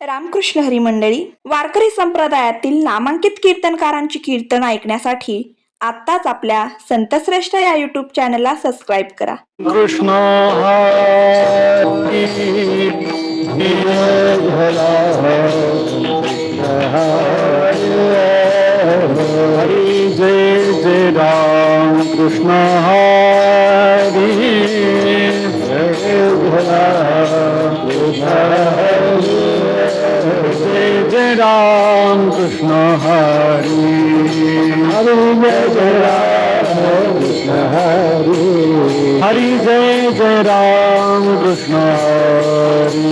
रामकृष्ण हरी मंडळी वारकरी संप्रदायातील नामांकित कीर्तनकारांची कीर्तन ऐकण्यासाठी आत्ताच आपल्या संतश्रेष्ठ या युट्यूब चॅनलला सबस्क्राईब करा. कृष्ण हरी जय जय जय राम कृष्ण हरी जय भला রাম কৃষ্ণ হরি। হরি জয় রাম কৃষ্ণ হরি। হরি জয় জয় রাম কৃষ্ণ হরি।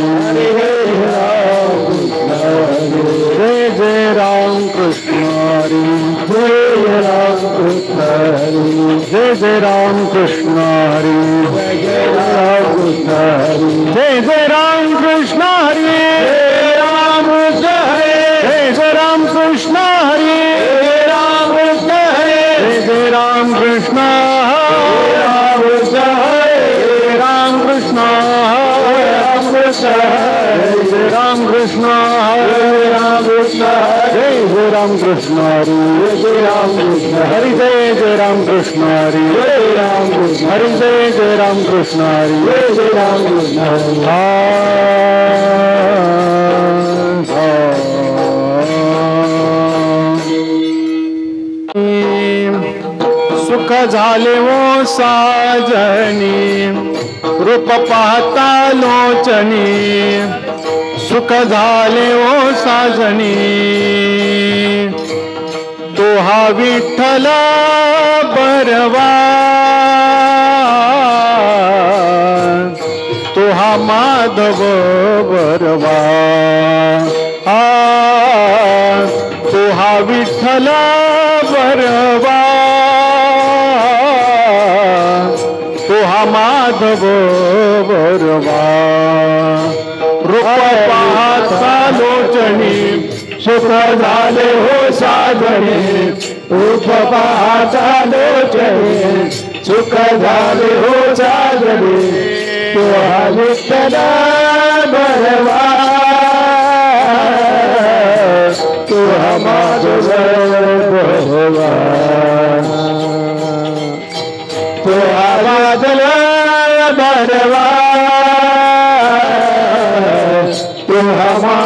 জয় জয় রাম কৃষ্ণ হরি। জয় রাম কৃষ্ণ হরি। জয় জয় রাম কৃষ্ণ হরি। জয় রাম কৃষ্ণ হরি। জয় জয় রাম কৃষ্ণ राम कृष्ण हरी जय जय राम कृष्ण हरे जय राम कृष्ण हरी जय जय राम कृष्ण हरे जय राम कृष्ण हरी जय जय राम कृष्ण हरी जय जय राम कृष्ण सुख झाले वो साजनी, रूप पाहता लोचनी। सुख झाले ओ साजनी. तो हा विठ्ठल बरवा. तो हा माधव बरवा. हा तो हा विठ्ठल बरवा. तो हा माधव बरवा. सुख झाले हो साधने रूप पाहता लोचणी सुख झाले हो साधने तो विठ्ठल बरवा तो हा माधव बरवा तो हा बरवा तो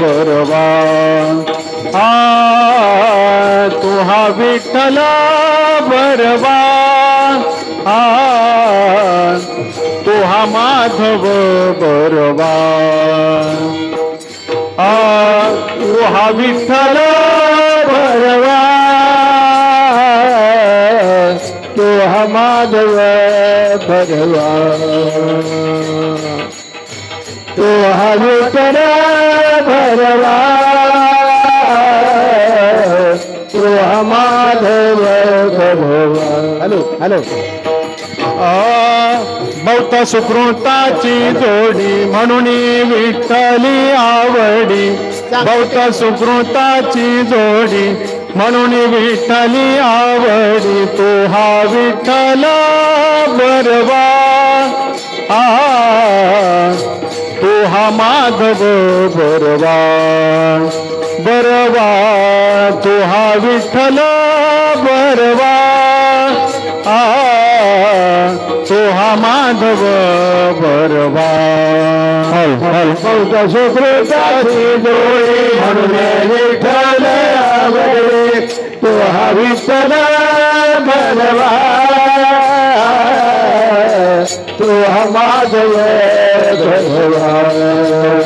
बरवा हा विठ्ठल बरवा। हा माधव बरवा हा विठ्ठल भरवा तो हा माधव भरवा भरवा तो माधव हॅलो हॅलो बहुत सुकृताची जोडी म्हणून विठ्ठली आवडी. बहुत सुकृताची जोडी म्हणून विठ्ठली आवडी. तो हा विठ्ठल बरवा. गो बरवा बरवा तुहा विठ्ठल बरवा. आ तुहा माधव बरवा. हलफलफलक सुकृताची डोळे म्हणून विठ्ठल आवडे तुहा विठ्ठल बरवा. तुहा माधव बरवा.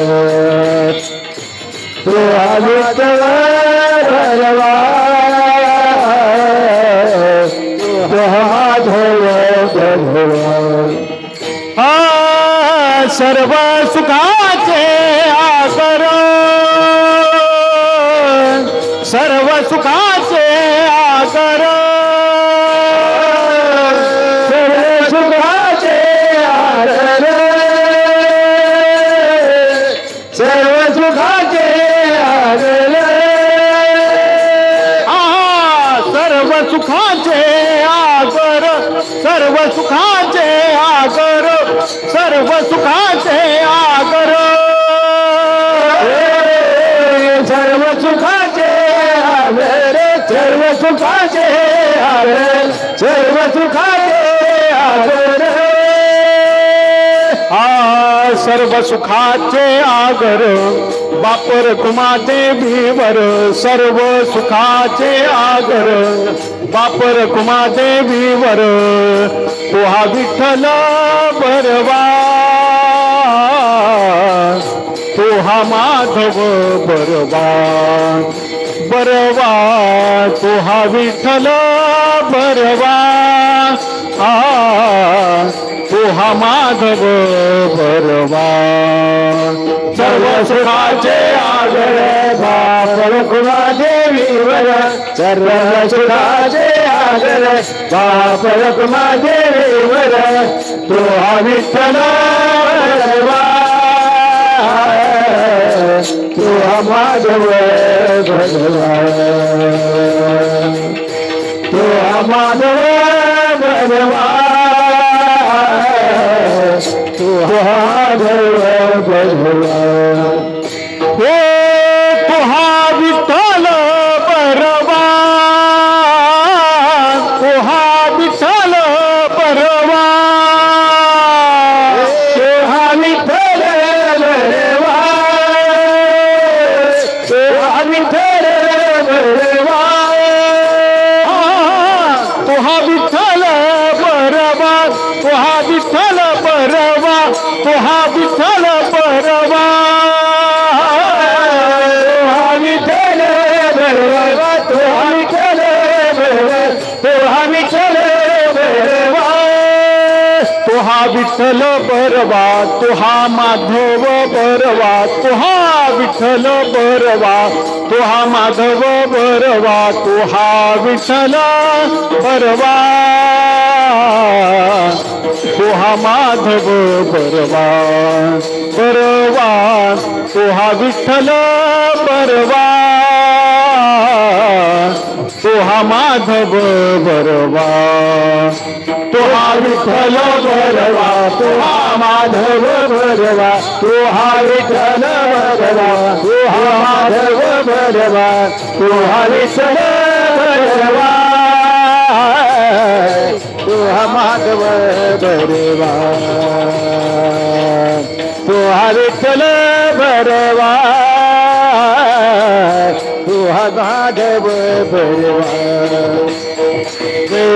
सर्व सुखाचे आसर. सर्व सुखाचे आसर. सुखाचे आसर. सर्व सुखाचे आसर. आ सर्व सुखाचे आसर. सर्व सुखा सुखाचे आगर सर्व सुखाचे आगर आ सर्व सुखाचे आगर बापर कुमाते भीवर सर्व सुखाचे आगर बापर कुमाते भीवर तो हा विठ्ठल बरवा तुहा माधव बरवा बरवा तुहा विठल बरवा आ, तुहा माधव बरवा सर्व सुखाचे आगळे बाप रघुना देवी वर. सर्व सुखाचे आगळे बाप रघुना देवी वर. तुहा विठल बरवा तू माझव भगवा तू माझव भगवा विठ्ठल बरवा तुहा माधव परवा, तुहा विठ्ठल बरवा तुहा माधव बरवा तुहा विठ्ठल परवा, तुहा माधव बरवा बरवा तुहा विठ्ठल बरवा तुहा माधव बरवा तुहार विठल भरवा तुहा माधव भरवा तुहा विठल भरवा तुहा माधव भरवा तुहा विठल भरवा। तुहा माधव भरवा। तुहा विठल भरवा। तुहा माधव भरवा।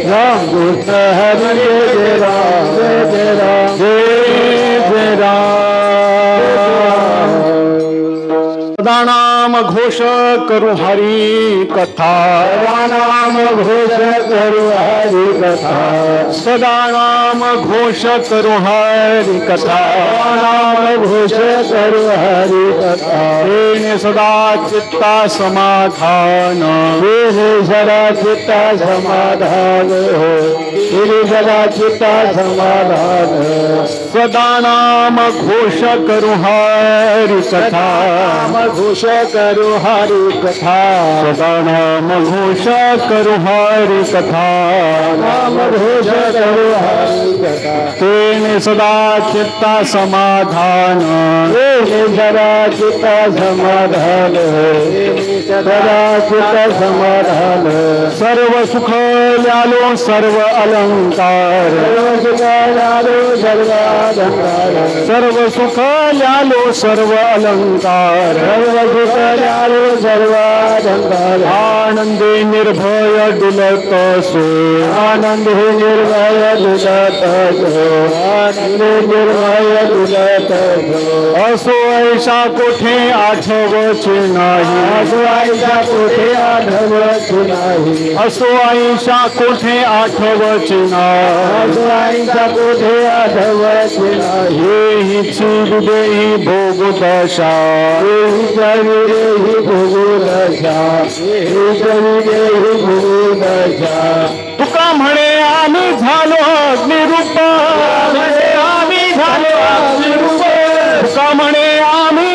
राम कृष्ण हरि जय जय राम जय जय राम जय जय राम सदा नाम घोष करू हरी कथा। नाम घोष करू हरि कथा। सदा नाम घोष करू हरी कथा। नाम घोष करू हरि कथा। सदा चित्ता समाधान। सदा चित्ता समाधान। हो हे सदा चित्ता समाधान। सदा नाम घोष करू हरि कथा। नाम घोष करू हरी कथा। सदा नाम घोष करू हरी कथा। नाम घोष करू हरी कथा। तेने सदा चित्ता समाधान। सदा चित्ता समाधान। सदा चित्ता समाधान। सर्व सुख ल्यालो सर्व अलंकार। सर्व सुख ल्यालो सर्व अलंकार। सर्व सुख सर्व आनंदे निर्भय दुलत सो। आनंद निर्भय दुलत सो। आनंद निर्भय दुलत असो ऐसा कोठे आठव नाही असो ऐसा कोठे आठव नाही असो ऐसा कोठे आठव असो ऐसा कोठे आठव नाही हेही चिरदेही भोग दशा। हेही जमिरे ही भूगोलशा ही जमिरे ही भूगोलशा तुका म्हणे आम्ही झालो अग्निरूप. म्हणे आम्ही झालो अग्निरूप. तुका म्हणे आम्ही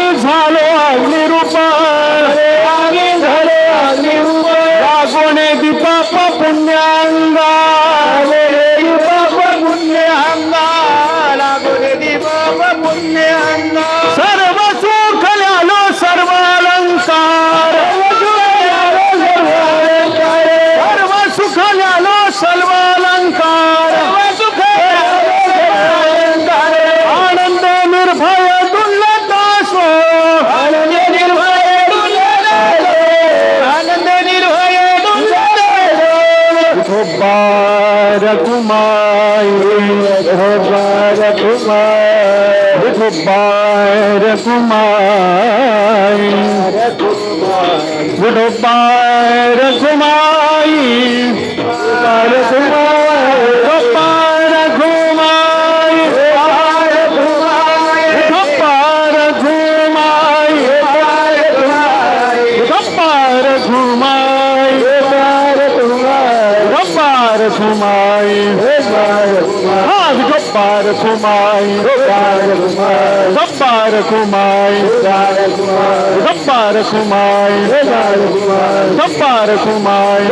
குமாய் சப்பார குமாய் சப்பார குமாய் சப்பார குமாய்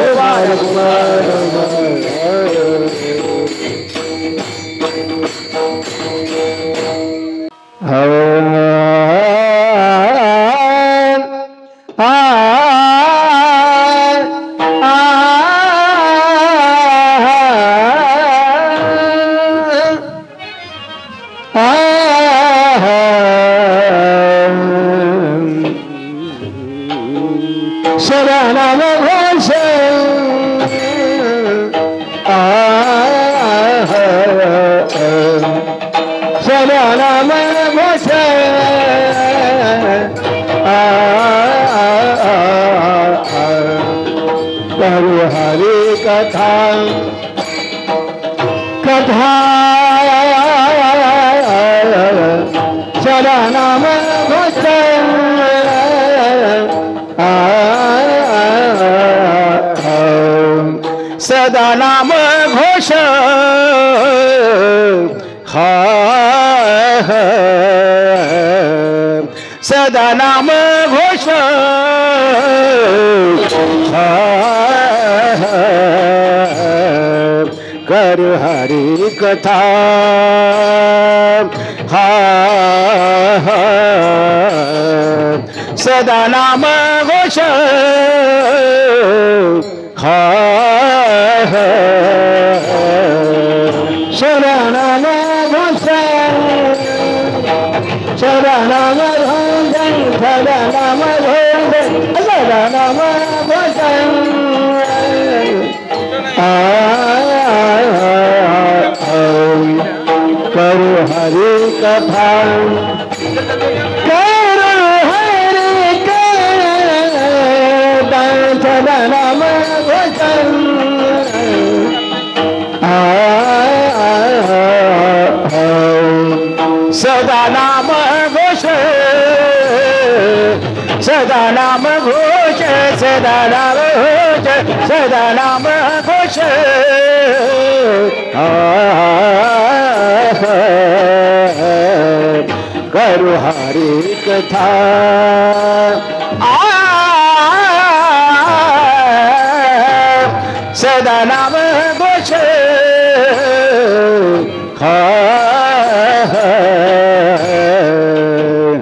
सदा नाम घोष। कर हरि कथा। हा सदा नाम घोष। हा शरण घोष। शरण And I Ramana सदा नाम घोष सदा नाम घोष करु हरि कथा आ सदा नाम घोष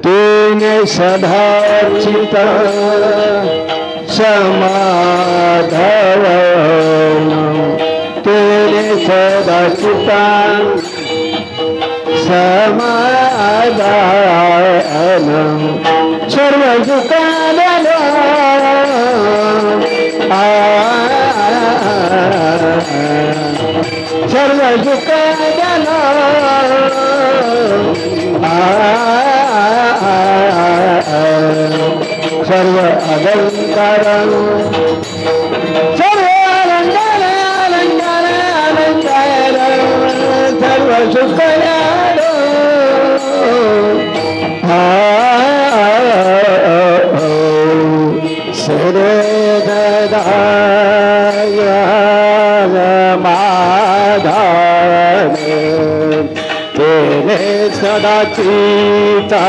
तूने सदा चित माधव तेरे सदचिता समादानम सर्वजुकानम सर्वजुकानम सर्व అలంకారం సర్వసుఖయాడు సరే మాధ తేనే సదా చీతా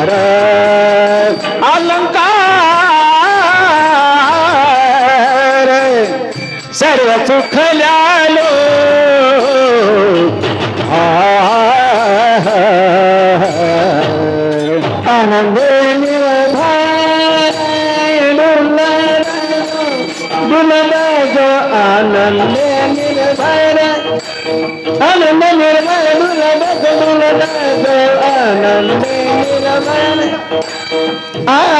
Da-da-da. I,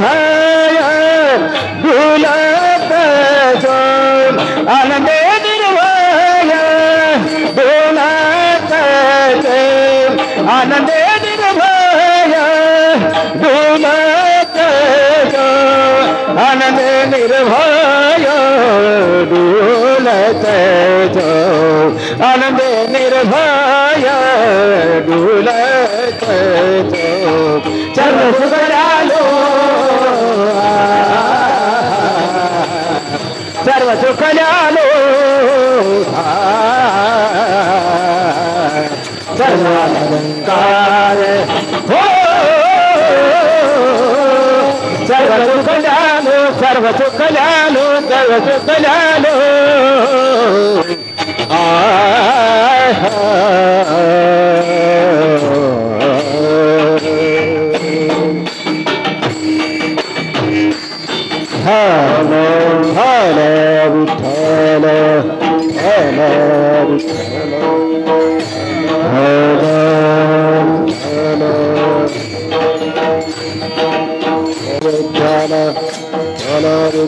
Hey! আমাদের ভায়া ডুবাতে আনন্দে নির্ভয় ডুলতে যাও আনন্দে নির্ভয় ডুলতে যাও চলো সুখরালো চলো সুখরালো ಕಾರ ಸರ್ವ ಸುಖಾನು ಸರ್ವ ಸುಖಾನು ಸರ್ವ ಸುಖಾನು Hello. Hello. Hello.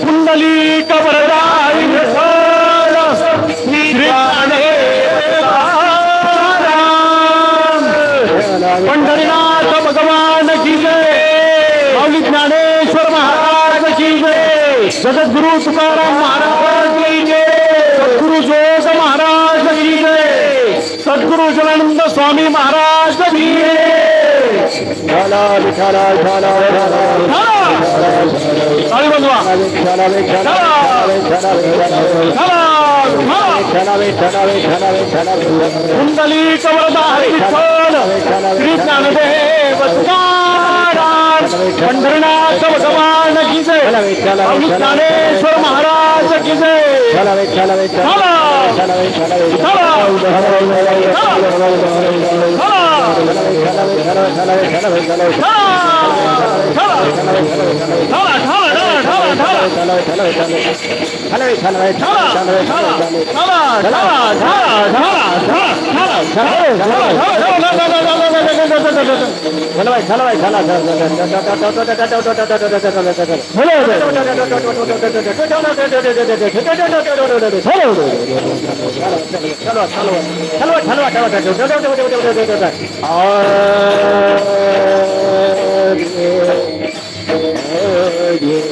कुंडली कबरदारी श्री पंढरीनाथ भगवान की जय माऊली ज्ञानेश्वर महाराज की जय जगद्गुरु तुकाराम महाराज की जय। सद्गुरु जोग महाराज की जय। सद्गुरु जनानंद स्वामी महाराज की जय झाला विठाला झाला हा! ताळी वाजवा. झाला विठाला झाला विठाला चला, चला. कुंडली कवरदारी विठ्ठल श्री ज्ञानदेव तुकाराम पंढरीनाथ भगवान की जय ज्ञानेश्वर महाराज की जय Yeah.